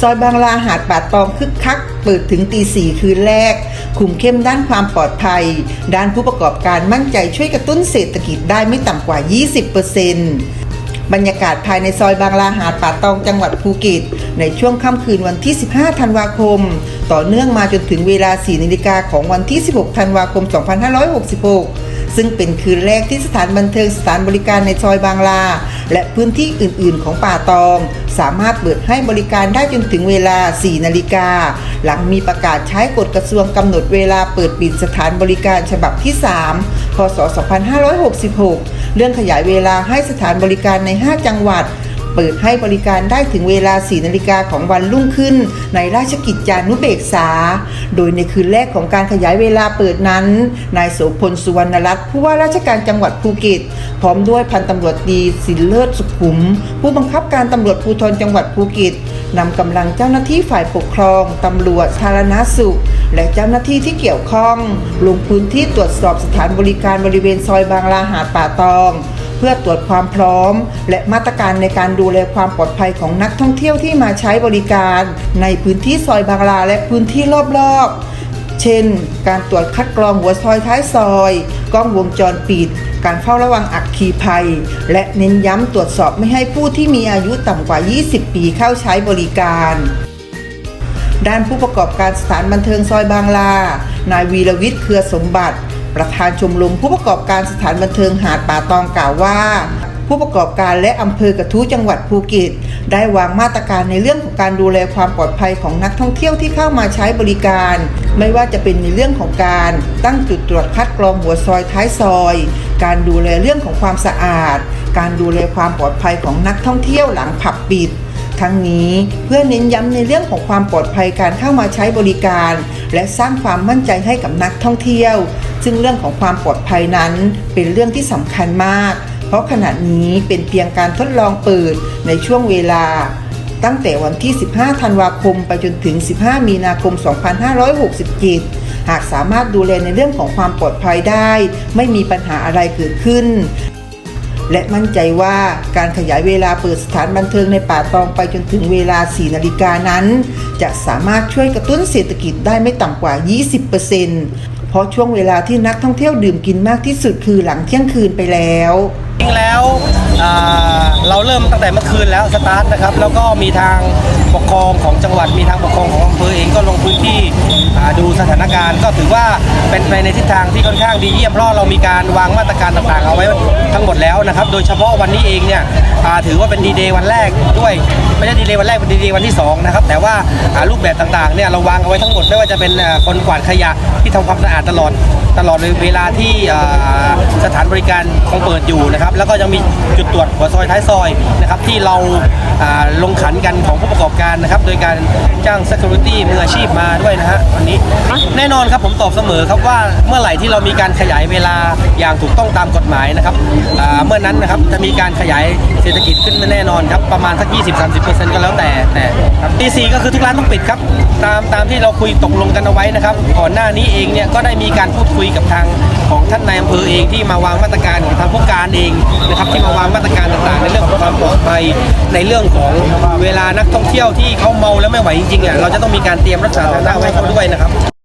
ซอยบางลาหาดป่าตองคึกคัก เปิดถึงตีสี่คืนแรก คุมเข้มด้านความปลอดภัย ด้านผู้ประกอบการมั่นใจช่วยกระตุ้นเศรษฐกิจได้ไม่ต่ำกว่า 20%บรรยากาศภายในซอยบางลาหาดป่าตองจังหวัดภูเก็ต ในช่วงค่ำคืนวันที่ 15 ธันวาคม ต่อเนื่องมาจนถึงเวลา 4 นาฬิกาของวันที่ 16 ธันวาคม 2566 ซึ่งเป็นคืนแรกที่สถานบันเทิงสถานบริการในซอยบางลา และพื้นที่อื่นๆ ของป่าตอง สามารถเปิดให้บริการได้จนถึงเวลา 4 นาฬิกา หลังมีประกาศใช้กฎกระทรวงกำหนดเวลาเปิดปิดสถานบริการฉบับที่ 3 พศ 2566 เรื่องขยายเวลาให้สถานบริการใน 5 จังหวัด เปิดให้บริการได้ถึงเวลา 4 นาฬิกาของวันรุ่งขึ้น ในราชกิจจานุเบกษา โดยในคืนแรกของการขยายเวลาเปิดนั้น นายโสพลสุวรรณรัตน์ผู้ว่าราชการจังหวัดภูเก็ต พร้อมด้วยพันตำรวจดีสินเลิศสุขุม ผู้บังคับการตำรวจภูธรจังหวัดภูเก็ตนำกำลังเจ้าหน้าที่ฝ่ายปกครองตำรวจสาธารณสุข และเจ้าหน้าที่ที่เกี่ยวข้อง ลงพื้นที่ตรวจสอบสถานบริการบริเวณซอยบางลาหาดป่าตอง เพื่อตรวจความพร้อม และมาตรการในการดูแลความปลอดภัยของนักท่องเที่ยวที่มาใช้บริการ ในพื้นที่ซอยบางลาและพื้นที่รอบๆ เช่น การตรวจคัดกรองหัวซอยท้ายซอย กล้องวงจรปิด การเฝ้าระวังอัคคีภัย และเน้นย้ำตรวจสอบไม่ให้ผู้ที่มีอายุต่ำกว่า 20 ปีเข้าใช้บริการด้านผู้ประกอบการสถานบันเทิงซอยบางลา นายวีรวิทย์เครือสมบัติ ประธานชมรมผู้ประกอบการสถานบันเทิงหาดป่าตองกล่าวว่าผู้ประกอบการและอำเภอกระทู้จังหวัดภูเก็ตได้วางมาตรการในเรื่องของการดูแลความปลอดภัยของนักท่องเที่ยวที่เข้ามาใช้บริการ ไม่ว่าจะเป็นในเรื่องของการตั้งจุดตรวจคัดกรองหัวซอยท้ายซอย การดูแลเรื่องของความสะอาด การดูแลความปลอดภัยของนักท่องเที่ยวหลังผับปิด ทั้งนี้เพื่อเน้นย้ำในเรื่องของความปลอดภัยการเข้ามาใช้บริการ และสร้างความมั่นใจให้กับนักท่องเที่ยว ซึ่งเรื่องของความปลอดภัยนั้นเป็นเรื่องที่สำคัญมาก เพราะขณะนี้เป็นเพียงการทดลองเปิดในช่วงเวลา ตั้งแต่วันที่ 15 ธันวาคม ไปจนถึง 15 มีนาคม 2567 หากสามารถดูแลในเรื่องของความปลอดภัยได้ ไม่มีปัญหาอะไรเกิดขึ้นและมั่นใจว่าการขยายเวลาเปิดสถานบันเทิงในป่าตองไปจนถึงเวลา 4 นาฬิกานั้น จะสามารถช่วยกระตุ้นเศรษฐกิจได้ไม่ต่ำกว่า 20%เเพราะช่วงเวลาที่นักท่องเที่ยวดื่มกินมากที่สุดคือหลังเที่ยงคืนไปแล้ว จริงแล้วเราเริ่มตั้งแต่เมื่อคืนแล้วสตาร์ทนะครับ แล้วก็มีทางปกครองของจังหวัดมีทางปกครองของอำเภอเองก็ลงพื้นที่ การก็ถือว่าเป็นไปในทิศทางที่ค่อนข้างดีเยี่ยมเพราะเรามีการวางมาตรการต่างๆ เอาไว้ทั้งหมดแล้วนะครับ โดยเฉพาะวันนี้เองเนี่ยถือว่าเป็นดีเดย์วันแรกด้วย ไม่ใช่ดีเดย์วันแรกเป็นดีเดย์วันที่สองนะครับแต่ว่ารูปแบบต่างๆเนี่ยเราวางเอาไว้ทั้งหมดไม่ว่าจะเป็นคนกวาดขยะที่ทำความสะอาดตลอดตลอดเวลาที่สถานบริการคงเปิดอยู่นะครับ แล้วก็ยังมีจุดตรวจหัวซอยท้ายซอยนะครับที่เราอ่าลงขันกันของผู้ประกอบการนะครับ โดยการจ้าง security มืออาชีพมาด้วยนะฮะวันนี้แน่นอนครับผมตอบเสมอครับว่าเมื่อไหร่ที่เรามีการขยายเวลาอย่างถูกต้องตามกฎหมายนะครับเมื่อนั้นนะครับจะมีการขยายเศรษฐกิจขึ้นแน่นอนครับประมาณสัก 20-30%ก็แล้วแต่แต่ครับตีสี่ก็คือทุกร้านต้องปิดครับตามตามที่เราคุยตกลงกันเอาไว้นะครับก่อนหน้านี้เองเนี่ยก็ได้มีการพูดคุยกับทางของท่านนายอำเภอเองที่มาวางมาตรการของทางผู้การเองนะครับที่มาวางมาตรการต่างๆ ในเรื่องของความปลอดภัยในเรื่องของเวลานักท่องเที่ยวที่เขาเมาแล้วไม่ไหวจริงๆอะเราจะต้องมีการเตรียมรักษาสาธารณะไว้เขาด้วยนะครับ